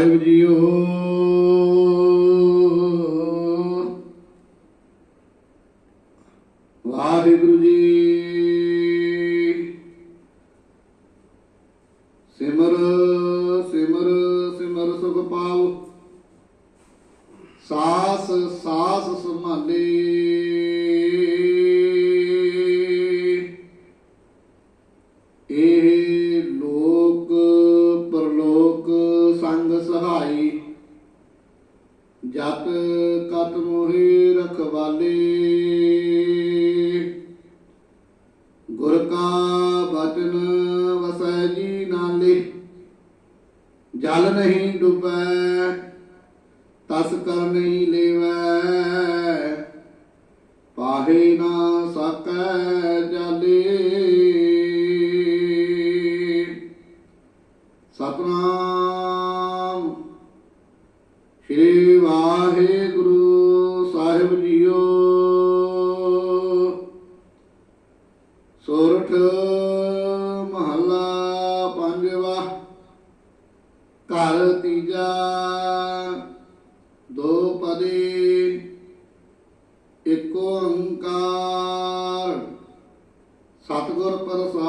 ਸਾਹਿਬ JIO. Waheguru ji. ਸਿਮਰ ਸਿਮਰ ਸਿਮਰ ਸੁਖ ਪਾਉ ਸਾਸ ਸਾਸ ਸੰਭਾਲੇ। ਜਤ ਕਤ ਮੋਹਿ ਰਖਵਾਲੇ। ਗੁਰ ਕਾ ਬਚਨ ਵਸੈ ਜੀ ਨਾਲੇ, ਜਲ ਨਹੀਂ ਡੁਬੈ, ਤਸ ਕਰ ਨਹੀਂ ਲੇਵੈ। ਪਾਹੇ ਨਾ ਸਕੈ ਜਾਲੇ। ਸਤਨਾਮ ਸੋਰਠ ਮਹੱਲਾ ਪੰਜਵਾ ਘਰ ਤੀਜਾ, ਦੋ ਪਦੇ, ਇੱਕ ਓੰਕਾਰ ਸਤਿਗੁਰ ਪ੍ਰਸਾਦ।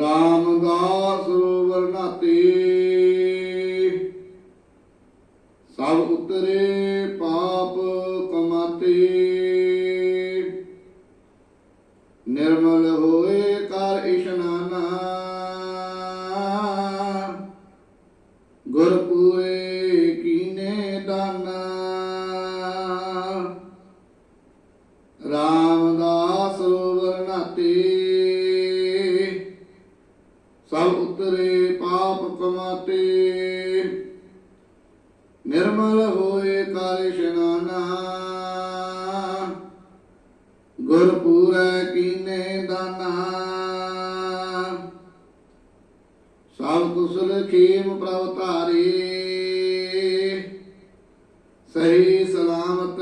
ਰਾਮਦਾਸ ਵਰਨਾਤੇ ਸਭ ਉਤਰੇ ਪਾਪ ਕਮਾਤੇ। ਨਿਰਮਲ ਹੋਏ ਕਰ ਇਸ਼ਨਾਨਾ। ਗੁਰ ਪੂਰੇ ਕੀਨੇ ਦਾਨਾ। ਰਾਮਦਾਸ ਵਰਨਾਤੇ ਸਭ ਉਤਰੇ ਪਾਪ ਕਮਾਤੇ। ਨਿਰਮਲ ਹੋਏ ਕੁਸਲ ਖੇਮ ਪ੍ਰਭ ਧਾਰੇ। ਸਹੀ ਸਲਾਮਤ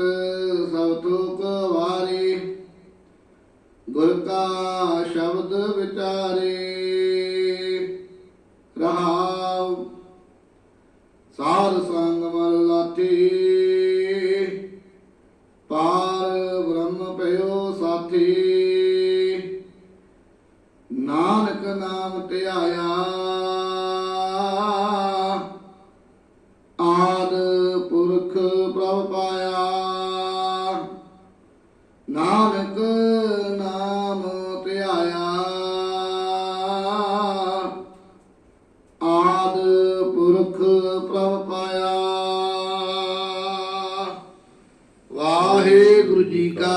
ਸਭ ਤੁਕ ਵਾਰੇ। ਗੁਰ ਕਾ ਸ਼ਬਦ ਵਿਚਾਰੇ। ਰਹਾਉ ਸਾਰ ਸੰਗ ਮਲ ਲਾਠੀ। ਪਾਰ ਬ੍ਰਹਮ ਭਇਓ ਸਾਥੀ। ਨਾਨਕ ਨਾਮ ਧਿਆਇਆ।